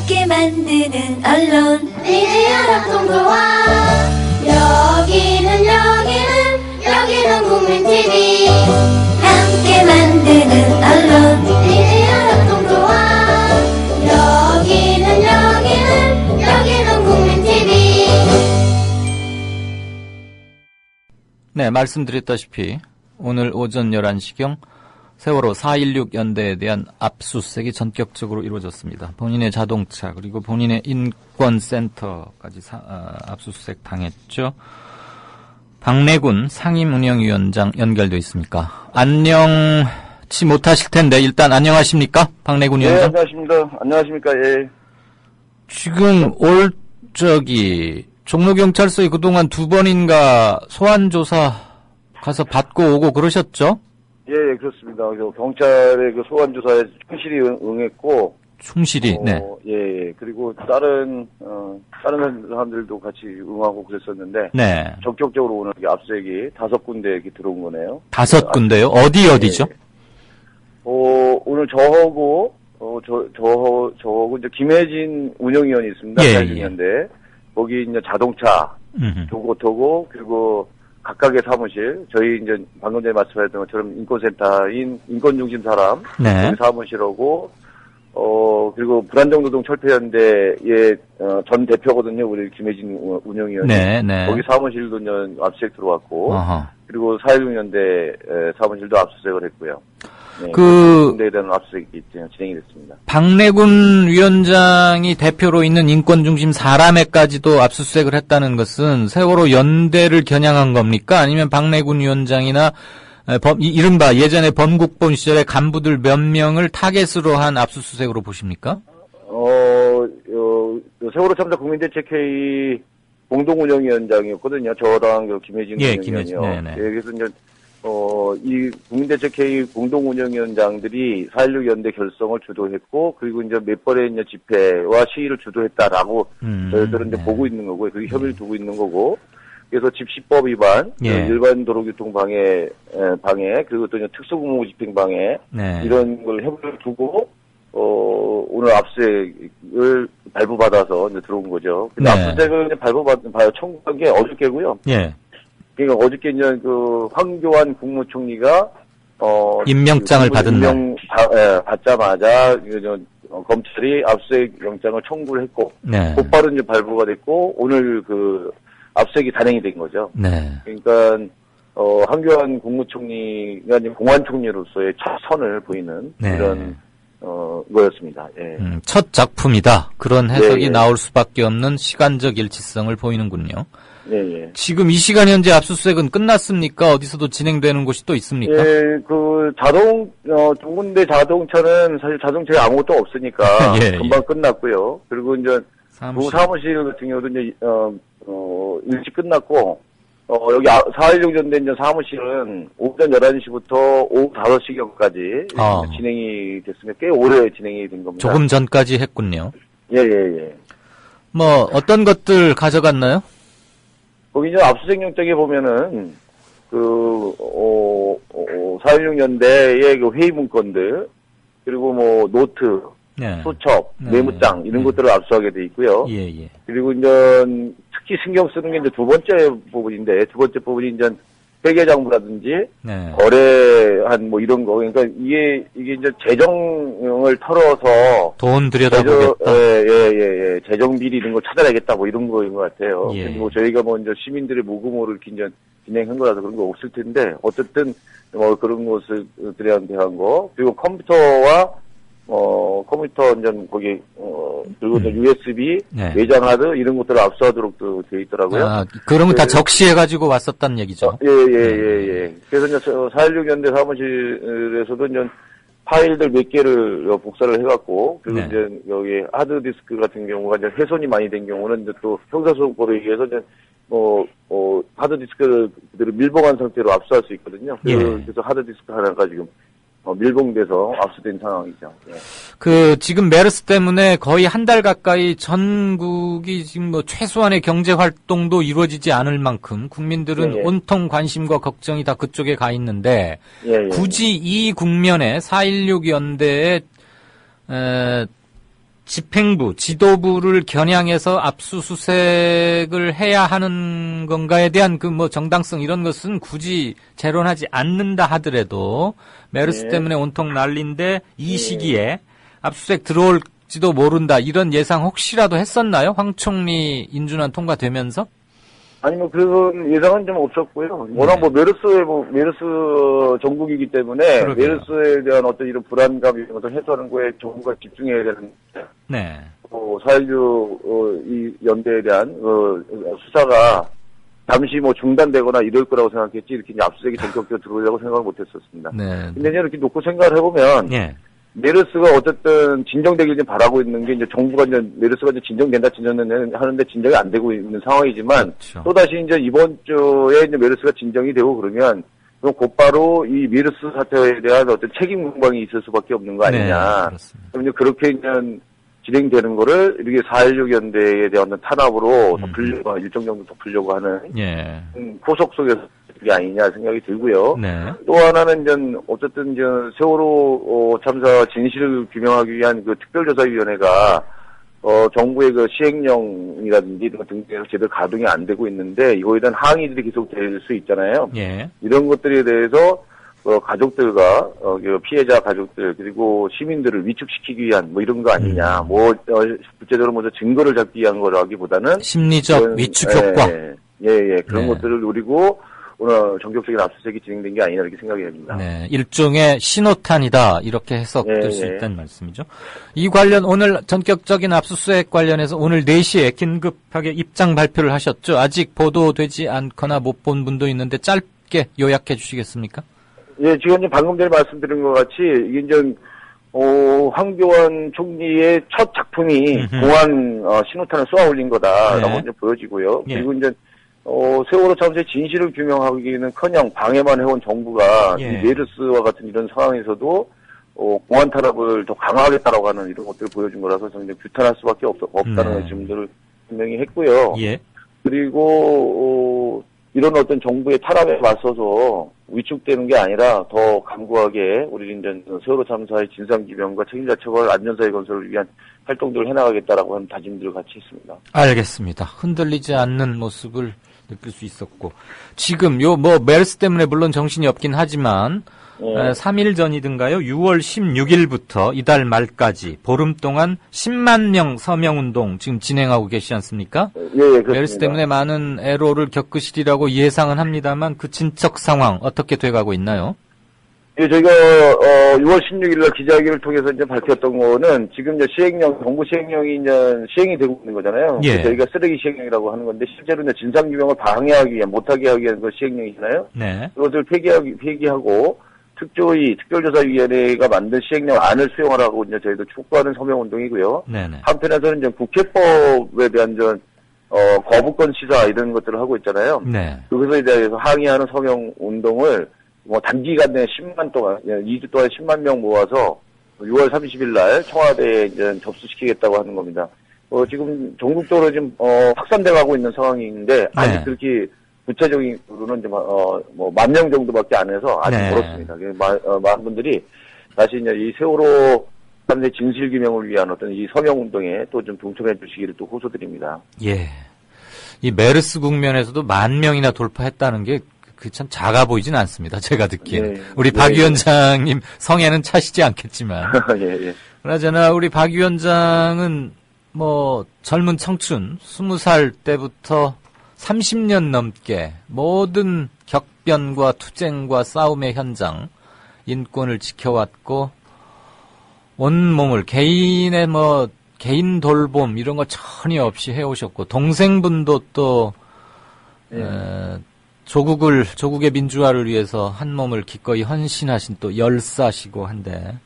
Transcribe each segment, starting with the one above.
함께 만드는 언론. 미디어 합동조화 여기는 여기는 여기는 국민TV. 함께 만드는 언론. 미디어 합동조화 여기는 여기는 여기는 국민TV. 네, 말씀드렸다시피 오늘 오전 11시경 세월호 4.16 연대에 대한 압수수색이 전격적으로 이루어졌습니다. 본인의 자동차 그리고 본인의 인권센터까지 사- 아, 압수수색 당했죠. 박래군 상임운영위원장 연결돼 있습니까? 안녕치 못하실 텐데 일단 안녕하십니까? 박래군 네, 위원장. 안녕하십니까. 안녕하십니까. 예. 지금 올 저기 종로경찰서에 그동안 두 번인가 소환조사 가서 받고 오고 그러셨죠? 예, 예, 그렇습니다. 그 경찰의 그 소환 조사에 충실히 응- 응했고, 충실히 어, 네. 예, 예. 그리고 다른 어, 다른 사람들도 같이 응하고 그랬었는데 네. 적극적으로 오늘 이게 압수액이 다섯 군데 이렇게 들어온 거네요. 다섯 군데요. 어디 어디죠? 예. 어, 오늘 저하고 어, 저, 저, 저하고 이제 김혜진 운영위원이 있습니다. 예, 사진인데 거기 이제 자동차, 음흠. 도고토고 그리고 각각의 사무실 저희 이제 방금 전에 말씀하셨던 것처럼 인권센터인 인권중심 사람 네. 사무실하고 어 그리고 불안정노동 철폐연대의 어, 전 대표거든요 우리 김혜진 우- 운영위원이 네, 네. 거기 사무실도 압수수색 들어왔고 어허. 그리고 4.16연대 사무실도 압수수색을 했고요. 네, 그- 압수수색이 진행이 됐습니다. 박래군 위원장이 대표로 있는 인권 중심 사람에까지도 압수수색을 했다는 것은 세월호 연대를 겨냥한 겁니까? 아니면 박래군 위원장이나 에, 범- 이- 이른바 예전에 범국본 시절의 간부들 몇 명을 타겟으로 한 압수수색으로 보십니까? 어, 어, 세월호 참사 국민대책회의 공동운영위원장이었거든요. 저랑 그 김혜진 예, 운영위원이요. 김혜진, 네네. 예, 그래서 이제 어, 이 국민대책회의 공동운영위원장들이 4.16 연대 결성을 주도했고, 그리고 이제 몇 번의 이제 집회와 시위를 주도했다라고 음, 저희들은 이제 네. 보고 있는 거고요. 그게 혐의를 두고 있는 거고, 그래서 집시법 위반, 예. 그 일반 도로교통 방해, 에, 방해, 그리고 또 특수공무 집행 방해, 네. 이런 걸 혐의를 두고 어 오늘 압수액을 발부받아서 이제 들어온 거죠. 근데 네. 압수액을 이제 발부받 발 청구한 게 어저께고요. 예. 그러니까 어저께 이제 그 황교안 국무총리가 어 임명장을 그 받은 날. 임명 바- 예, 받자마자 그 저, 어, 검찰이 압수액 영장을 청구를 했고 네. 곧바로 이제 발부가 됐고 오늘 그 압수액이 단행이 된 거죠. 네. 그러니까 어, 한교안 국무총리가 이제 공안총리로서의 첫 선을 보이는 네. 이런 어, 거였습니다. 예. 음, 첫 작품이다. 그런 해석이 예, 예. 나올 수밖에 없는 시간적 일치성을 보이는군요. 예, 예. 지금 이 시간 현재 압수수색은 끝났습니까? 어디서도 진행되는 곳이 또 있습니까? 예, 그 자동 어, 동군대 자동차는 사실 자동차에 아무것도 없으니까 예, 금방 끝났고요. 그리고 이제 사무실. 부 사무실 같은 경우도 이제 어, 어, 일찍 끝났고 어, 여기 4.16 전대 이제 사무실은 오전 11시부터 오후 5시경까지 아. 진행이 됐으면 꽤 오래 진행이 된 겁니다. 조금 전까지 했군요. 예, 예, 예. 뭐 어떤 것들 가져갔나요? 거기 이제 압수수색 영장에 보면은, 그, 어, 어, 4.16년대의 그 회의 문건들, 그리고 뭐, 노트, 네. 수첩, 네. 메모장, 이런 네. 것들을 압수하게 돼 있고요. 예, 예. 그리고 이제 특히 신경 쓰는 게 이제 두 번째 부분인데, 두 번째 부분이 이제 회계 장부라든지, 네. 거래한 뭐 이런 거. 그러니까 이게, 이게 이제 재정을 털어서, 돈 들여다보겠다. 예, 예, 예, 예. 재정 비리 이런 걸 찾아내겠다 뭐 이런 거인 것 같아요. 예. 그리고 저희가 뭐 이제 시민들의 모금으로 이렇게 이제 진행한 거라서 그런 거 없을 텐데, 어쨌든 뭐 그런 것들에 대한 거, 그리고 컴퓨터와 어, 컴퓨터 이제 거기, 어, 그리고 이제 USB, 네. 외장 하드 이런 것들을 압수하도록 또 되어 있더라고요. 아, 그러면 다 예. 적시해가지고 왔었단 얘기죠. 예, 예, 예, 예. 그래서 이제 4.16 연대 사무실에서도 이제 파일들 몇 개를 복사를 해갖고, 그리고 네. 이제 여기 하드디스크 같은 경우가 이제 훼손이 많이 된 경우는 이제 또 형사소송법에 의해서 이제 뭐, 어, 하드디스크를 그대로 밀봉한 상태로 압수할 수 있거든요. 예. 그래서 하드디스크 하나가 지금 어, 밀봉돼서 압수된 상황이죠. 예. 그 지금 메르스 때문에 거의 한 달 가까이 전국이 지금 뭐 최소한의 경제 활동도 이루어지지 않을 만큼 국민들은 예, 예. 온통 관심과 걱정이 다 그쪽에 가 있는데 예, 예. 굳이 이 국면에 4.16 연대에 에, 집행부, 지도부를 겨냥해서 압수수색을 해야 하는 건가에 대한 그 뭐 정당성 이런 것은 굳이 재론하지 않는다 하더라도 메르스 네. 때문에 온통 난리인데 이 시기에 압수수색 들어올지도 모른다 이런 예상 혹시라도 했었나요? 황 총리 인준안 통과되면서? 아니 뭐 그런 예상은 좀 없었고요. 워낙 네. 뭐 메르스에 뭐 메르스 전국이기 때문에 그러게요. 메르스에 대한 어떤 이런 불안감 이런 것을 해소하는 거에 정부가 집중해야 되는 네. 어, 4.16, 어, 이 연대에 대한, 어, 수사가 잠시 뭐 중단되거나 이럴 거라고 생각했지, 이렇게 이제 압수수색이 전격적으로 들어오려고 생각을 못 했었습니다. 네. 근데 이제 이렇게 놓고 생각을 해보면, 예. 메르스가 어쨌든 진정되길 좀 바라고 있는 게 이제 정부가 이제 메르스가 이제 진정된다, 진정된다 하는데 진정이 안 되고 있는 상황이지만, 그렇죠. 또다시 이제 이번 주에 이제 메르스가 진정이 되고 그러면, 그럼 곧바로 이 메르스 사태에 대한 어떤 책임 공방이 있을 수밖에 없는 거 아니냐. 네. 그럼 이제 그렇게 이제 진행되는 거를 이렇게 4.16 연대에 대한 탄압으로 음. 덮으려고, 일정 정도 덮으려고 하는 예. 음, 포석 속에서 그게 아니냐 생각이 들고요. 네. 또 하나는 이제 어쨌든 이제 세월호 어, 참사 진실을 규명하기 위한 그 특별조사위원회가 어, 정부의 그 시행령이라든지 등등에서 제대로 가동이 안 되고 있는데 이거에 대한 항의들이 계속 될 수 있잖아요. 예. 이런 것들에 대해서 어, 가족들과 어, 그 피해자 가족들 그리고 시민들을 위축시키기 위한 뭐 이런 거 아니냐. 뭐 어, 구체적으로 먼저 증거를 잡기 위한 거라기보다는 심리적 그런, 위축 효과. 예, 예, 예. 그런 네. 것들을 노리고 오늘 전격적인 압수수색이 진행된 게 아니냐 이렇게 생각이 됩니다. 네, 일종의 신호탄이다 이렇게 해석될 네, 수 네. 있다는 말씀이죠. 이 관련 오늘 전격적인 압수수색 관련해서 오늘 4시에 긴급하게 입장 발표를 하셨죠. 아직 보도되지 않거나 못 본 분도 있는데 짧게 요약해 주시겠습니까? 예, 지금 방금 전에 말씀드린 것 같이 이게 이제 어, 황교안 총리의 첫 작품이. 공안 어, 신호탄을 쏘아 올린 거다라고 네. 이제 보여지고요. 예. 그리고 이제 어, 세월호 참사의 진실을 규명하기는 커녕 방해만 해온 정부가 예. 이 메르스와 같은 이런 상황에서도 어, 공안 탄압을 더 강화하겠다라고 하는 이런 것들을 보여준 거라서 저는 규탄할 수밖에 없, 없다는 네. 점들을 분명히 했고요. 예. 그리고 어, 이런 어떤 정부의 탄압에 맞서서 위축되는 게 아니라 더 강구하게 우리 이제 세월호 참사의 진상 규명과 책임자 처벌 안전사회 건설을 위한 활동들을 해나가겠다라고 하는 다짐들을 같이 했습니다. 알겠습니다. 흔들리지 않는 모습을 느낄 수 있었고 지금 요 뭐 메르스 때문에 물론 정신이 없긴 하지만 예. 3일 전이든가요? 6월 16일부터 이달 말까지 보름 동안 10만 명 서명 운동 지금 진행하고 계시지 않습니까? 예, 예, 그렇습니다. 메르스 때문에 많은 애로를 겪으시리라고 예상은 합니다만 그 진척 상황 어떻게 돼가고 있나요? 예, 저희가 어, 6월 16일 날 기자회견을 통해서 이제 밝혔던 거는 지금 이제 시행령 정부 시행령이 이제 시행이 되고 있는 거잖아요. 예. 저희가 쓰레기 시행령이라고 하는 건데 실제로 이제 진상 규명을 방해하기 위한 못하게 하기 위한 그 시행령이잖아요. 네. 그것을 폐기하기, 폐기하고 특조위 특별조사위원회가 만든 시행령 안을 수용하라고 이제 저희도 촉구하는 서명 운동이고요. 네네. 한편에서는 이제 국회법에 대한 전 어, 거부권 시사 이런 것들을 하고 있잖아요. 네. 그것에 대해서 항의하는 서명 운동을 뭐 단기간 내에 10만 동안, 2주 동안 10만 명 모아서 6월 30일 날 청와대에 이제 접수시키겠다고 하는 겁니다. 어, 지금 전국적으로 지금, 어, 확산돼 가고 있는 상황인데, 아직 네. 그렇게 구체적으로는 좀, 어, 뭐, 만 명 정도밖에 안 해서 아직 네. 멀었습니다. 그래서 마- 어, 많은 분들이 다시 이제 이 세월호 사람들의 진실 규명을 위한 어떤 이 서명 운동에 또 좀 동참해 주시기를 또 호소드립니다. 예. 이 메르스 국면에서도 만 명이나 돌파했다는 게 그 참 작아 보이진 않습니다. 제가 듣기에는. 네. 우리 네. 박 위원장님 성에는 차시지 않겠지만. 예, 예. 그나저나 우리 박 위원장은 뭐 젊은 청춘 20살 때부터 30년 넘게 모든 격변과 투쟁과 싸움의 현장 인권을 지켜왔고 온 몸을 개인의 뭐 개인 돌봄 이런 거 전혀 없이 해오셨고 동생분도 또 예. 에, 조국을 조국의 민주화를 위해서 한 몸을 기꺼이 헌신하신 또 열사시고 한데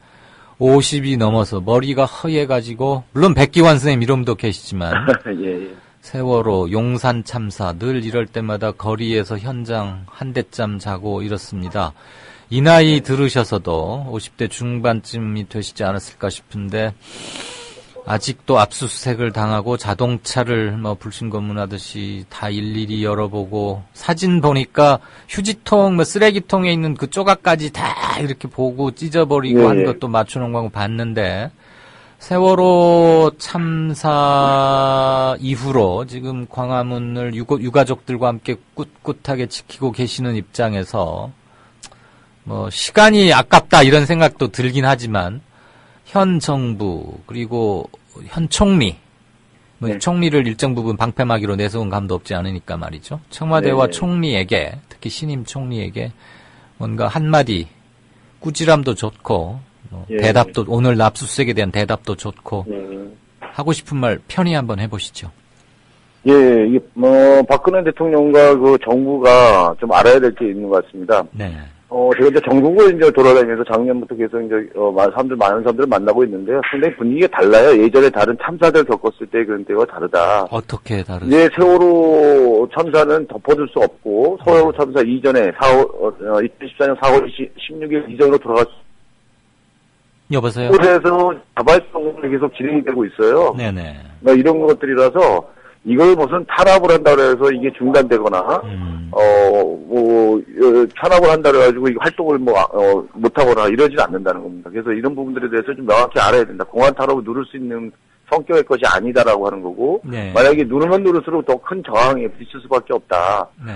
50이 넘어서 머리가 허해가지고 물론 백기환 선생님 이름도 계시지만 예, 예. 세월호 용산 참사 늘 이럴 때마다 거리에서 현장 한 대짬 자고 이렇습니다. 이 나이 들으셔서도 50대 중반쯤이 되시지 않았을까 싶은데 아직도 압수수색을 당하고 자동차를 뭐 불신검문하듯이 다 일일이 열어보고 사진 보니까 휴지통 뭐 쓰레기통에 있는 그 조각까지 다 이렇게 보고 찢어버리고 예, 한 예. 것도 맞춰놓은 거 봤는데 세월호 참사 이후로 지금 광화문을 유, 유가 족들과 함께 꿋꿋하게 지키고 계시는 입장에서 뭐 시간이 아깝다 이런 생각도 들긴 하지만 현 정부 그리고 현 총리 뭐 네. 총리를 일정 부분 방패막이로 내세운 감도 없지 않으니까 말이죠. 청와대와 네. 총리에게 특히 신임 총리에게 뭔가 한마디 꾸지람도 좋고 뭐 예. 대답도 오늘 압수수색에 대한 대답도 좋고 네. 하고 싶은 말 편히 한번 해보시죠. 예, 이게 뭐 박근혜 대통령과 그 정부가 좀 알아야 될 게 있는 것 같습니다. 네. 어, 제가 이제 전국을 이제 돌아다니면서 작년부터 계속 이제, 어, 많은 사람들, 많은 사람들을 만나고 있는데요. 상당히 분위기가 달라요. 예전에 다른 참사들 겪었을 때 그런 때와 다르다. 어떻게 다르죠? 이제 세월호 참사는 덮어둘 수 없고, 세월호 참사 이전에 4월, 어, 2014년 4월 16일 이전으로 돌아갈 수 여보세요? 곳에서 자발성으로 계속 진행이 되고 있어요. 네네. 뭐 이런 것들이라서 이걸 무슨 탄압을 한다 그래서 이게 중단되거나 음. 어, 뭐, 어, 탄압을 한다 그래가지고 이 활동을 뭐, 아, 어, 못하거나 이러진 않는다는 겁니다. 그래서 이런 부분들에 대해서 좀 명확히 알아야 된다. 공안 탄압을 누를 수 있는 성격의 것이 아니다라고 하는 거고, 네. 만약에 누르면 누를수록 더 큰 저항에 부딪힐 수밖에 없다. 네.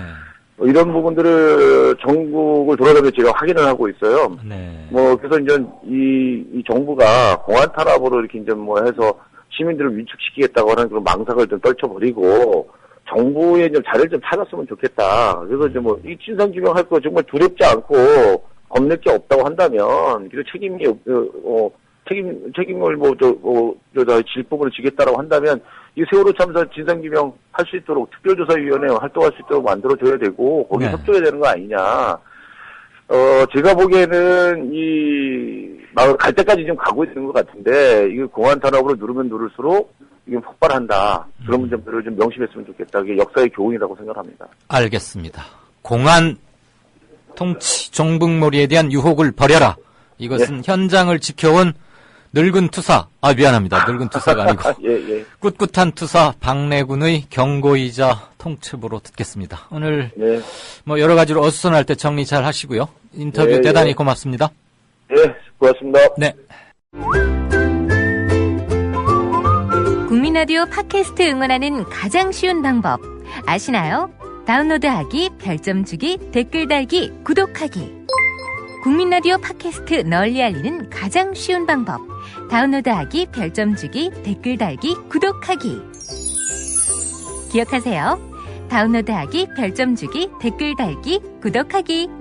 뭐 이런 부분들을 전국을 돌아다니면서 제가 확인을 하고 있어요. 네. 뭐, 그래서 이제 이, 이 정부가 공안 탄압으로 이렇게 이제 뭐 해서 시민들을 위축시키겠다고 하는 그런 망상을 좀 떨쳐버리고, 정부의 좀 자리를 좀 찾았으면 좋겠다. 그래서 이제 뭐, 이 진상규명 할 거 정말 두렵지 않고, 겁낼 게 없다고 한다면, 그리고 책임이, 없- 어, 어, 책임, 책임을 뭐, 저, 뭐, 저, 저, 질 부분을 지겠다라고 한다면, 이 세월호 참사 진상규명 할 수 있도록 특별조사위원회 활동할 수 있도록 만들어줘야 되고, 거기 네. 협조해야 되는 거 아니냐. 어, 제가 보기에는 이, 마을 갈 때까지 좀 가고 있는 것 같은데, 이거 공안 탄압으로 누르면 누를수록 이게 폭발한다. 그런 점들을 좀 명심했으면 좋겠다. 이게 역사의 교훈이라고 생각합니다. 알겠습니다. 공안 통치 종북몰이에 대한 유혹을 버려라. 이것은 네. 현장을 지켜온 늙은 투사. 아 미안합니다. 늙은 투사가 아니고 예, 예. 꿋꿋한 투사 박내군의 경고이자 통첩으로 듣겠습니다. 오늘 예. 뭐 여러 가지로 어수선할 때 정리 잘 하시고요. 인터뷰 예, 대단히 예. 고맙습니다. 예, 고맙습니다. 네. 국민라디오 팟캐스트 응원하는 가장 쉬운 방법 아시나요? 다운로드하기, 별점 주기, 댓글 달기, 구독하기. 국민라디오 팟캐스트 널리 알리는 가장 쉬운 방법. 다운로드하기, 별점 주기, 댓글 달기, 구독하기. 기억하세요. 다운로드하기, 별점 주기, 댓글 달기, 구독하기.